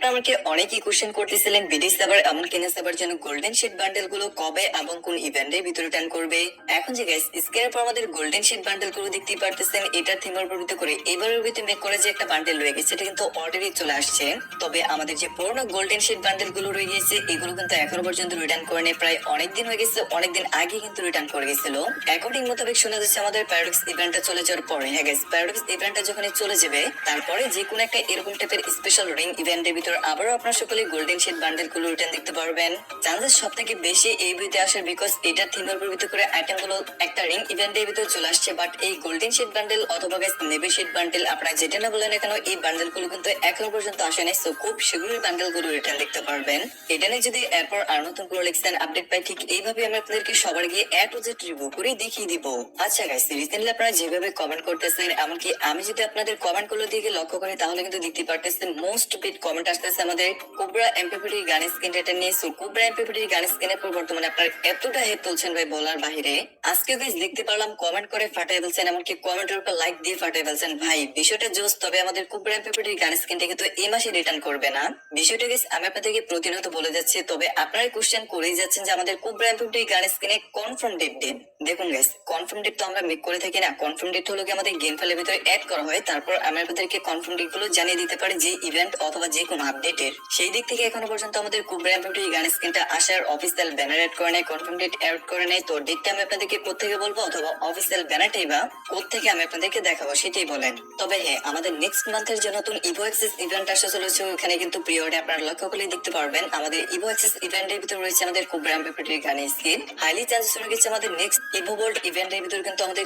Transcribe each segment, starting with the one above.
আপনারা আমাকে অনেকেই কোশ্চেন করতেছিলেন, বিডি সাবার এমন কিনা সাবার জন্য গোল্ডেন শিট বান্ডেলগুলো কবে এবং কোন ইভেন্টের ভিতরে টান করবে? এখন যে গাইস স্ক্রিনের পর আমাদের গোল্ডেন শিট বান্ডেলগুলো দেখতেই পারতেছেন এটার থিমের উপর ভিত্তি করে এবারের ভিতরে মেক করে যে একটা বান্ডেল রয়ে গেছে, এটা কিন্তু অলরেডি চলে আসছে। তবে আমাদের যে পুরোনো গোল্ডেন শিট বান্ডেলগুলো রয়ে গেছে এগুলো কিন্তু এখনও পর্যন্ত রিটার্ন করে নেই, প্রায় অনেকদিন হয়ে গেছে, অনেকদিন আগে কিন্তু রিটার্ন করে গেছিল। অ্যাকর্ডিং মোতাবেক শোনা যাচ্ছে আমাদের প্যারাডক্স ইভেন্টটা চলে যাওয়ার পরে হ্যাঁ গাইস প্যারাডক্স ইভেন্টটা যখন চলে যাবে, তারপরে যে কোনো একটা এরকম টাইপের স্পেশাল রিং ইভেন্টের ভিতর আবারও আপনার সকলে গোল্ডেন শিট বান্ডেলগুলো রিটার্ন দেখতে পারবেন। চান্সেস সব থেকে বেশি এই বইতে আসার বিকজ এটার থিমের উপর ভিত্তি করে আইটেমগুলো, একটা রিং ইভেন্টের ভিতরে চলে আসছে বাট এই গোল্ডেন শিট বান্ডেল অথবা নেভি শিট বান্ডেল আপনারা যেটা না বলেন কেন এই বান্ডেলগুলো কিন্তু এখনও পর্যন্ত আসে নাই সো খুব শীঘ্রই বান্ডেলগুলো রিটার্ন দেখতে পারবেন। এটা নিয়ে যদি এরপর আর নতুন কোনো লেক্সেন আপডেট পাই, ঠিক এইভাবে আমি আপনাদেরকে সবার গিয়ে এ টু জেড রিভিউ করে দেখিয়ে দিব। আচ্ছা গাইস রিসেন্টলি আপনারা যেভাবে কমেন্ট করতেছেন, এমনকি আমি যদি আপনাদের কমেন্টগুলো দিকে লক্ষ্য করি, তাহলে কিন্তু দেখতে পারতেছেন মোস্ট বিট কমেন্ট আসতেছে আমাদের কোবরা এমপিপিটি গান স্কিন এটা নিয়ে সো কোবরা এমপিপিটি গান স্কিনের পর বর্তমানে আপনারা এতটা হেড তুলছেন ভাই বলার বাহিরে। আজকে গাইস দেখতে পারলাম কমেন্ট করে ফাটাই ফেলছেন, এমনকি কমেন্টের উপর লাইক দিয়ে ফাটাই ফেলছেন। ভাই, বিষয়টা জোস তবে আমাদের কোবরা এমপিপিটি গান স্কিনটা কিন্তু এই মাসে রিটার্ন করবে না। বিষয়টা গাইস আমি আপনাদেরকে প্রতিনিয়ত বলে যাচ্ছি, তবে আপনারা কোশ্চেন করেই যাচ্ছেন যে আমাদের কোবরা এমপিপিটি গান স্কিনে কনফার্ম ডেট দিন। দেখুন গাইস কনফার্ম ডেট তো আমরা মেক করে থাকি না। কনফার্ম ডেট হলো কি আমাদের গেম ফেলের ভিতরে অ্যাড করা হয়, তারপর আমি আপনাদেরকে কনফার্ম ডেটগুলো জানিয়ে দিতে পারি যে ইভেন্ট অথবা যে কোনো আপডেটের সেই দিক থেকে এখনও পর্যন্ত আমাদের কুবরা এমপিটি গান স্ক্রিনটা আসার অফিসিয়াল ব্যানার অ্যাড করে নেয় কনফার্ম ডেট অ্যাড করে নেয় তো ডেটটা আমি আপনাদেরকে কোথেকে বলব অথবা অফিসিয়াল ব্যানারটাই বা কোথেকে আমি আপনাদেরকে দেখাবো সেটাই বলেন। তবে হ্যাঁ আমাদের নেক্সট মান্থের যে নতুন ইভো এক্সেস ইভেন্ট আসা চলেছে, ওখানে কিন্তু পিরিয়ডে আপনারা লক্ষ্য করলে দেখতে পারবেন। আমাদের ইভো অ্যাক্সেস ইভেন্টের ভিতরে রয়েছে আমাদের কুবরা এমপিটির গান স্ক্রিন হাইলি চান্সেস রয়ে গেছে আমাদের নেক্সট ইভো বোল্ড ইভেন্টের কিন্তু আমাদের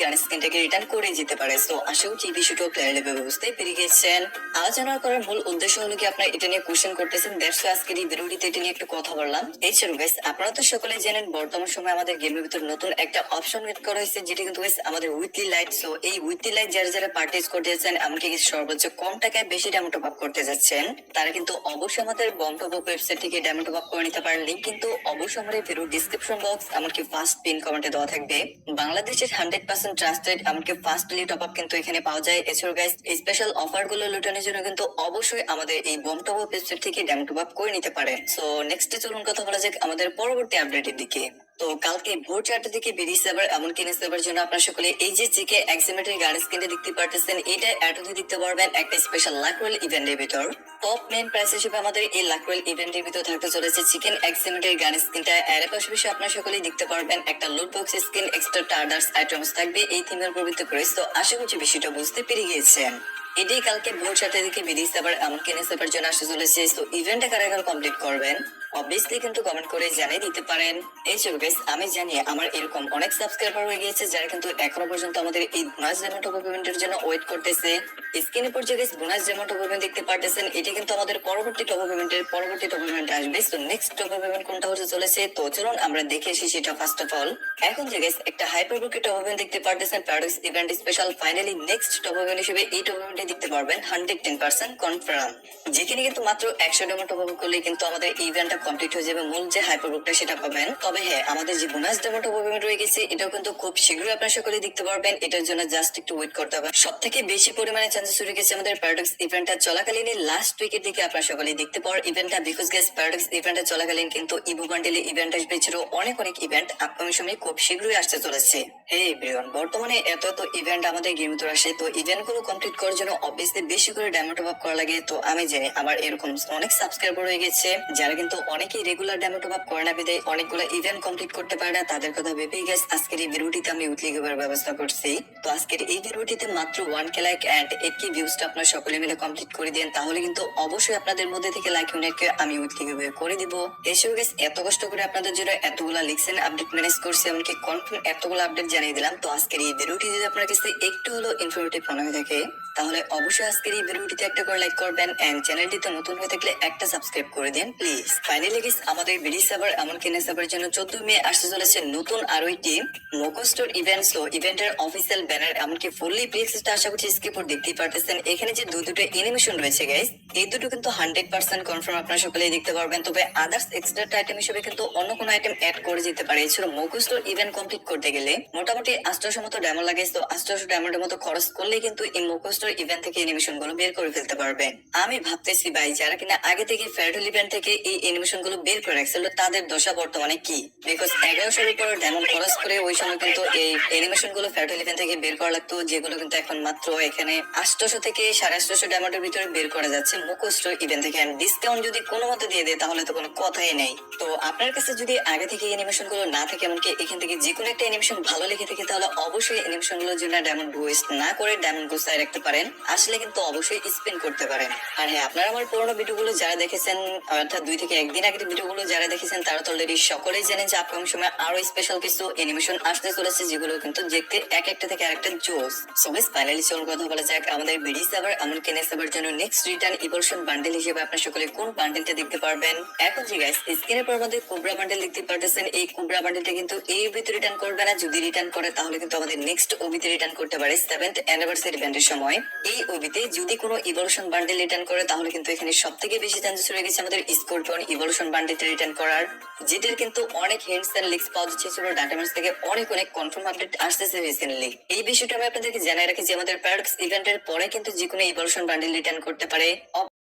গান স্ক্রিনটাকে রিটার্ন করে যেতে পারে। সো আশা করছি এই বিষয়টাও লেভেল বুঝতে পেরে গেছেন। আলোচনা করার মূল উদ্দেশ্য হলো কি আপনারা এটা নিয়ে কোশ্চেন করতেছেন আজকের এই ভিডিওটিতে এটা নিয়ে একটু কথা বললাম। এছাড়াও আপনারা তো সকলে জানেন, বর্তমান সময়ে আমাদের গেমের নতুন একটা অপশন করা হয়েছে, যেটা কিন্তু আমাদের লাইট সো এই লাইট যারা যারা পার্টিস করতে যাচ্ছেন, এমনকি সর্বোচ্চ কম টাকায় বেশি ডেমো টপ করতে যাচ্ছেন, তারা কিন্তু অবশ্যই আমাদের বম ওয়েবসাইট থেকে ডেমো টপ করে নিতে পারেন। কিন্তু অবশ্যই আমাদের ভিডিও ডিসক্রিপশন বক্স এমনকি ফার্স্ট পিন কমেন্টে দেওয়া থাকবে, বাংলাদেশের হান্ড্রেড পার্সেন্ট ট্রাস্টেড এমনকি ফার্স্ট ডেলি টপ আপ কিন্তু এখানে পাওয়া যায়। এছাড়াও গাইস স্পেশাল অফারগুলো লুটানোর জন্য কিন্তু অবশ্যই আমাদের এই বম টপ আপ থেকে ড্যাম টপ আপ করে নিতে পারে সো নেক্সট চলুন কথা বলা যাক আমাদের পরবর্তী আপডেটের দিকে। তো কালকে ভোর চারটা থেকে বেরিয়ে সার্ভার এমন কিনে সার্ভার জন্য আপনারা সকলে এই যে জিকে এক্সিমেটের গান স্ক্রিনে দেখতে পারতেছেন, এটা অ্যাটোতে দেখতে পারবেন একটা স্পেশাল লাকওয়েল ইভেন্টের ভিতর। টপ মেন প্রাইস হিসেবে আমাদের এই লাকওয়েল ইভেন্টের ভিতর থাকতে চলেছে চিকেন এক্সিমেটের গান স্ক্রিনটা এর পাশাপাশি আপনারা সকলেই দেখতে পারবেন একটা লুট বক্স স্ক্রিন এক্সট্রা টার্ডার্স আইটেমস থাকবে এই থিমের উপর ভিত্তি করে। তো আশা করছি বিষয়টা বুঝতে পেরে গিয়েছেন। এটাই কালকে ভোর চারটা থেকে বেরিয়ে সার্ভার এমন কিনে সার্ভার জন্য আসতে চলেছে। তো ইভেন্টটা কারা কারা কমপ্লিট করবেন? অবভিয়াসলি কিন্তু কমেন্ট করে জানিয়ে দিতে পারেন। এই গাইস আমি জানি আমার এরকম অনেক সাবস্ক্রাইবার হয়ে গিয়েছে যারা কিন্তু এখনও পর্যন্ত আমাদের এই পেমেন্টের জন্য ওয়েট করতেছে। স্ক্রিনে পর যে বোনাস ডেমোট পেমেন্ট দেখতে পারতেছেন, এটা কিন্তু আমাদের পরবর্তী টপ পেমেন্টের পরবর্তী টপ পেমেন্ট আসবে। তো নেক্সট টপ পেমেন্ট কোনটা হতে চলেছে? তো চলুন আমরা দেখে আসি সেটা ফার্স্ট অফ অল এখন যে গাইস একটা হাইপার বুকে টপ পেমেন্ট দেখতে পারতেছেন paradox event special finally next top payment হিসেবে এই টপ পেমেন্টে দেখতে পারবেন হান্ড্রেড টেন পার্সেন্ট কনফার্ম যেখানে কিন্তু মাত্র একশো ডেমো টপ করলে কিন্তু আমাদের ইভেন্টটা কমপ্লিট হয়ে যাবে, মূল যে হাইপার হাইপারবুকটা সেটা পাবেন। তবে হ্যাঁ আমাদের যে বোনাস ডেমো টপ পেমেন্ট রয়ে গেছে, এটাও কিন্তু খুব শীঘ্রই আপনারা সকলে দেখতে পারবেন, এটার জন্য জাস্ট একটু ওয়েট করতে হবে। সব থেকে বেশি পরিমাণে চান্সেস রয়ে গেছে আমাদের প্যারাডক্স ইভেন্টটা চলাকালীন লাস্ট উইকের দিকে আপনারা সকলে দেখতে পাওয়ার ইভেন্টটা বিকজ গ্যাস প্যারাডক্স ইভেন্টটা চলাকালীন কিন্তু ইভো বান্ডেলে ইভেন্ট আসবে এছাড়াও অনেক অনেক ইভেন্ট আপকামিং সময়ে খুব শীঘ্রই আসতে চলেছে। হে এভরিওয়ান বর্তমানে এত এত ইভেন্ট আমাদের গেম ভিতরে আসে, তো ইভেন্টগুলো কমপ্লিট করার জন্য অবভিয়াসলি বেশি করে ড্যামো টপ আপ করা লাগে। তো আমি জানি আমার এরকম অনেক সাবস্ক্রাইবার হয়ে গেছে, যারা কিন্তু অনেকেই রেগুলার ড্যামো টপ আপ করে না বিদায় অনেকগুলো ইভেন্ট কমপ্লিট করতে পারে না, তাদের কথা ভেবেই গেছে আজকের এই ভিডিওটিতে আমি উইকলি ব্যবস্থা করছি। তো আজকের এই ভিডিওটিতে মাত্র one K like and eight ভিউজটা আপনারা সকলে মিলে কমপ্লিট করে দেন তাহলে কিন্তু অবশ্যই আপনাদের মধ্যে থেকে লাইক ইউনিটকে আমি উইকলি গেমে করে দিব। এসেও গেছে এত কষ্ট করে আপনাদের জন্য এতগুলা লিখছেন আপডেট ম্যানেজ করছি, এমনকি কনফার্ম এতগুলো আপডেট জানিয়ে দিলাম। তো আজকের এই ভিডিওটি যদি আপনার কাছে একটু হলো ইনফরমেটিভ মনে হয়ে থাকে, তাহলে অবশ্যই আজকের এই ভিডিওটিতে একটা করে লাইক করবেন এন্ড চ্যানেলটিতে নতুন হয়ে থাকলে একটা সাবস্ক্রাইব করে দিন প্লিজ ফাইনালি গেস আমাদের বিডি সাবার, এমন কিনে সাবার জন্য চোদ্দ মে আসতে চলেছে নতুন আরও একটি মোকোস্টোর ইভেন্টস ইভেন্টের অফিসিয়াল ব্যানার এমনকি ফুললি প্রিক্সটা আশা করছি স্কিপোর্ট দেখতেই পারতেছেন। এখানে যে দুটো এনিমেশন রয়েছে গাইস এই দুটো কিন্তু হান্ড্রেড পার্সেন্ট কনফার্ম আপনারা সকলেই দেখতে পারবেন। তবে আদার্স এক্সট্রা আইটেম হিসেবে কিন্তু অন্য কোনো আইটেম অ্যাড করে যেতে পারে। এছাড়া মোকোস্টোর ইভেন্ট কমপ্লিট করতে গেলে মোটামুটি আষ্টশো মতো ডেমো লাগে তো আষ্টশো ডেমোর মতো খরচ করলে কিন্তু এই মোকোস্টোর ইভেন্ট থেকে এনিমেশনগুলো বের করে ফেলতে পারবে। আমি ভাবতেছি, ভাই, যারা কিনা আগে থেকে ফেয়ারডেল ইভেন্ট থেকে এই এনিমেশনগুলো বের করে রাখছিল তাদের দশা বর্তমানে কি? বিকজ এগারোশোর উপর ডেমন খরচ করে ওই সময় কিন্তু এই এনিমেশনগুলো ফেয়ারডেল ইভেন্ট থেকে বের করা লাগতো, যেগুলো কিন্তু এখন মাত্র এখানে আষ্টশো থেকে সাড়ে আষ্টশো ডেমোটের ভিতরে বের করা যাচ্ছে মুখোস্টোর ইভেন্ট থেকে। ডিসকাউন্ট যদি কোনো মতে দিয়ে দেয়, তাহলে তো কোনো কথাই নেই। তো আপনার কাছে যদি আগে থেকে এনিমেশনগুলো না থাকে, এমনকি এখান থেকে যে কোনো একটা এনিমেশন ভালো লেগে থাকে, তাহলে অবশ্যই এনিমেশনগুলোর জন্য ডায়মন্ড ওয়েস্ট না করে ডায়মন্ড গুছায় রাখতে পারেন। আসলে কিন্তু অবশ্যই স্পেন্ড করতে পারেন। আর হ্যাঁ আপনারা আমার পুরোনো ভিডিওগুলো যারা দেখেছেন, অর্থাৎ দুই থেকে একদিন আগের ভিডিওগুলো যারা দেখেছেন, তারা তো অলরেডি সকলেই জানেন যে আপকামিং সময় আরও স্পেশাল কিছু এনিমেশন আসতে চলেছে, যেগুলো কিন্তু দেখতে এক একটা থেকে আরেকটা জোস সো ফাইনালি চলুন কথা বলা যাক। আমাদের বিডি সার্ভার এমন কেনে সার্ভার জন্য নেক্সট রিটার্ন ইভলিউশন বান্ডেল হিসেবে আপনারা সকলে কোন বান্ডেলটা দেখতে পারবেন? এখন যে গাইস স্ক্রিনের পর আমাদের কোবরা বান্ডেল দেখতে পারতেছেন, এই কোবরা বান্ডেলটা কিন্তু এই ওবিতে রিটার্ন করবে না। যদি রিটার্ন করে, তাহলে কিন্তু আমাদের নেক্সট ওবিতে রিটার্ন করতে পারে সেভেন্থ অ্যানিভার্সারি ইভেন্টের সময়। এই ওবিতে যদি কোনো ইভলিউশন বান্ডেল রিটার্ন করে, তাহলে কিন্তু এখানে সব থেকে বেশি চান্সেস রয়ে গেছে আমাদের স্কোরপিয়ন ইভলিউশন বান্ডেলটা রিটার্ন করার। যেটার কিন্তু অনেক হিন্টস এন্ড লিক্স পাওয়া যাচ্ছে। ছিল ডাটামেন্স থেকে অনেক অনেক কনফার্ম আপডেট আসতেছে রিসেন্টলি এই বিষয়টা আমি আপনাদেরকে জানাই রাখি যে আমাদের প্যারাডক্স ইভেন্টের পরে কিন্তু যে কোনো ইভলিউশন বান্ডিল রিটার্ন করতে পারে।